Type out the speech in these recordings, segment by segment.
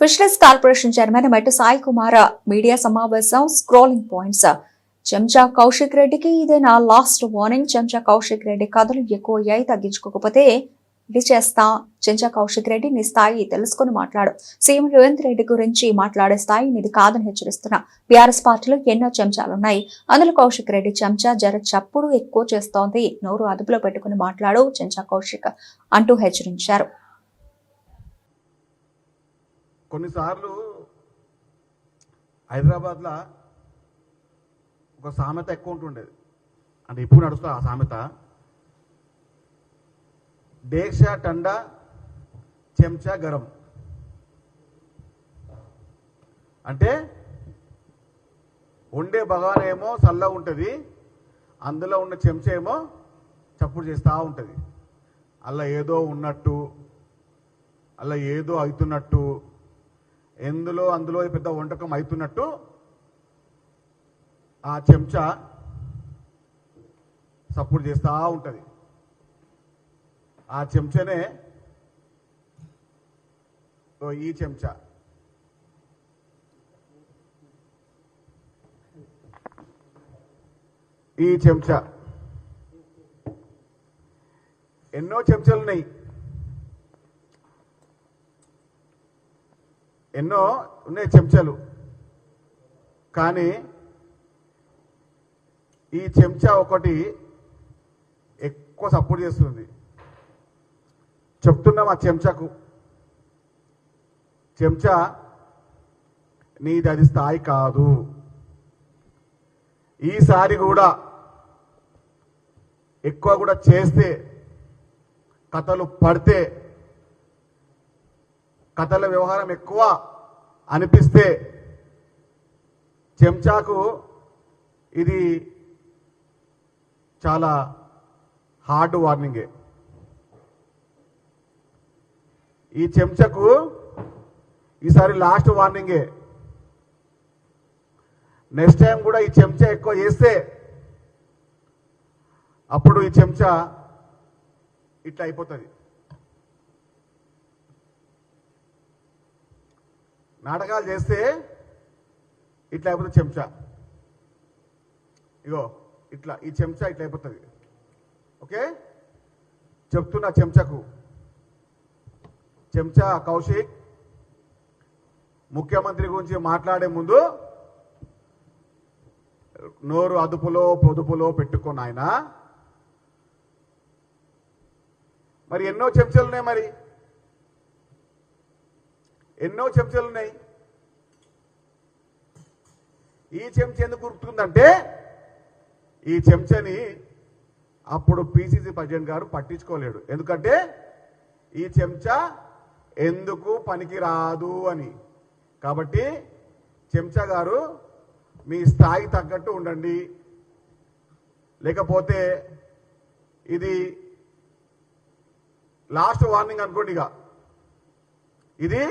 Fisheries corporation chairman Mettu Sai Kumar media సమావేశం scrolling points చెంచా కౌశిక్ రెడ్డికి ఇదే నా లాస్ట్ వార్నింగ్ చెంచా కౌశిక్ రెడ్డి కథలు ఎక్కువ అయ్యాయి తగ్గించుకోకపోతే ఇది చేస్తా. చెంచా కౌశిక్ రెడ్డి నీ స్థాయి తెలుసుకుని మాట్లాడు. సీఎం రేవంత్ రెడ్డి గురించి మాట్లాడే స్థాయి నీది కాదని హెచ్చరిస్తున్నా. బీఆర్ఎస్ పార్టీలో ఎన్నో చెంచాలున్నాయి. అందులో కౌశిక్ రెడ్డి చెంచా జర చప్పుడు ఎక్కువ చేస్తోంది. నోరు అదుపులో పెట్టుకుని మాట్లాడు చెంచా కౌశిక్ అంటూ హెచ్చరించారు. కొన్నిసార్లు హైదరాబాద్లో ఒక సామెత ఎక్కువ ఉంటుండేది. అంటే ఇప్పుడు నడుస్తుంది ఆ సామెత డేక్షా టండా చెంచా గరం. అంటే వండే బగాన ఏమో చల్లగా ఉంటుంది అందులో ఉన్న చెంచా ఏమో చప్పుడు చేస్తూ ఉంటుంది. అలా ఏదో ఉన్నట్టు అలా ఏదో అవుతున్నట్టు ఎందులో అందులో పెద్ద వంటకం అవుతున్నట్టు ఆ చెంచా సపోర్ట్ చేస్తూ ఉంటుంది. ఆ చెంచానే ఓ ఈ చెంచా. ఈ చెంచా. ఎన్నో చెంచాలు ఉన్నాయి ఎన్నో ఉన్నాయి చెంచాలు. కానీ ఈ చెంచా ఒకటి ఎక్కువ సపోర్ట్ చేస్తుంది. చెప్తున్నాం ఆ చెంచాకు. చెంచా నీది అది స్థాయి కాదు. ఈసారి కూడా ఎక్కువ కూడా చేస్తే కథలు పడితే కథల వ్యవహారం ఎక్కువ అనిపిస్తే చెంచాకు ఇది చాలా హార్డ్ వార్నింగే. ఈ చెంచకు ఈసారి లాస్ట్ వార్నింగే. నెక్స్ట్ టైం కూడా ఈ చెంచా ఎక్కువ చేస్తే అప్పుడు ఈ చెంచా ఇట్లా అయిపోతుంది. నాటకాలు చేస్తే ఇట్లా అయిపోతుంది చెంచా. ఇగో ఇట్లా ఈ చెంచా ఇట్లా అయిపోతుంది. ఓకే? చెప్తున్నా చెంచాకు. చెంచా కౌశిక్ ముఖ్యమంత్రి గురించి మాట్లాడే ముందు నోరు అదుపులో పొదుపులో పెట్టుకున్న ఆయన మరి ఎన్నో చెంచాలు ఉన్నాయి మరి? ఎన్నో చెంచాలు ఉన్నాయి ఈ చెంచా ఎందుకు గుర్తుందంటే ఈ చెంచని అప్పుడు పిసిసి ప్రెసిడెంట్ గారు పట్టించుకోలేడు. ఎందుకంటే ఈ చెంచా ఎందుకు పనికి రాదు అని. కాబట్టి చెంచా గారు మీ స్థాయి తగ్గట్టు ఉండండి. లేకపోతే ఇది లాస్ట్ వార్నింగ్ అనుకోండి ఇక. ఇది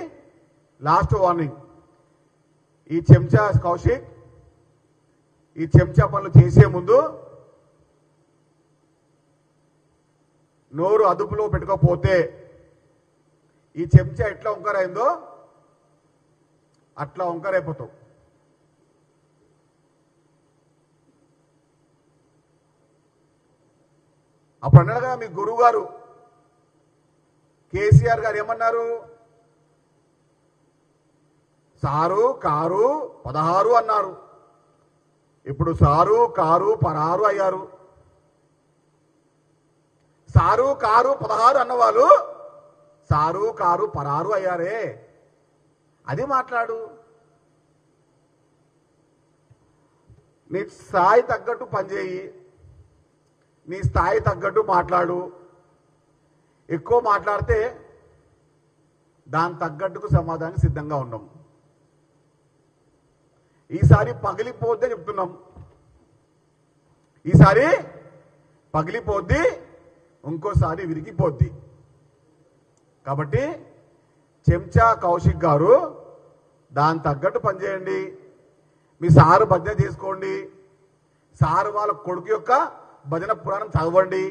లాస్ట్ వార్నింగ్ ఈ చెంచా కౌశిక్ ఈ చెంచా పనులు చేసే ముందు నోరు అదుపులో పెట్టుకోకపోతే ఈ చెంచా ఎట్లా వంకరైందో అట్లా వంకరైపోతావు అప్పుడు అన్నాడు కదా మీ గురువు గారు కేసీఆర్ గారు ఏమన్నారు? సారు కారు పదహారు అన్నారు. ఇప్పుడు సారు కారు పరారు అయ్యారు. సారు కారు పదహారు అన్నవాళ్ళు సారు కారు పరారు అయ్యారే. అది మాట్లాడు. నీ స్థాయి తగ్గట్టు పనిచేయి. నీ స్థాయి తగ్గట్టు మాట్లాడు. ఎక్కువ మాట్లాడితే దాని తగ్గట్టుకు సమాధానం సిద్ధంగా ఉన్నాం ఈసారి పగిలిపోద్ది చెప్తున్నాం. ఈసారి పగిలిపోద్ది ఇంకోసారి విరిగిపోద్ది. కాబట్టి చెంచా కౌశిక్ గారు దాని తగ్గట్టు పనిచేయండి. మీ సారు భజన చేసుకోండి సారు వాళ్ళ కొడుకు యొక్క భజన పురాణం చదవండి.